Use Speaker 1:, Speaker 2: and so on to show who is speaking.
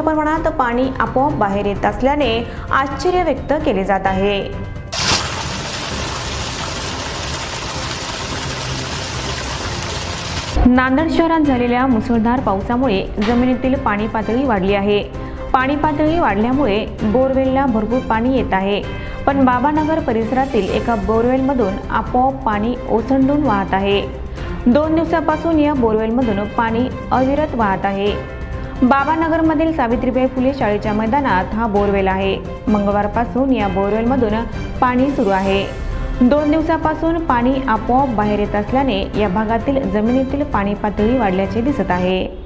Speaker 1: प्रमाणात पाणी आपोआप बाहेर येत असल्याने आश्चर्य व्यक्त केले जात आहे. नांदेड शहरात झालेल्या मुसळधार पावसामुळे जमिनीतील पाणी पातळी वाढली आहे. पाणी पातळी वाढल्यामुळे बोरवेलला भरपूर पाणी येत आहे. पण बाबानगर परिसरातील एका बोरवेलमधून आपोआप पाणी ओसंडून वाहत आहे. दोन दिवसापासून या बोरवेलमधून पाणी अविरत वाहत आहे. बाबानगरमधील सावित्रीबाई फुले शाळेच्या मैदानात हा बोरवेल आहे. मंगळवारपासून या बोरवेलमधून पाणी सुरू आहे. दोन दिवसापासून पाणी आपोआप बाहेर येत असल्याने या भागातील जमिनीतील पाणी पातळी वाढल्याचे दिसत आहे.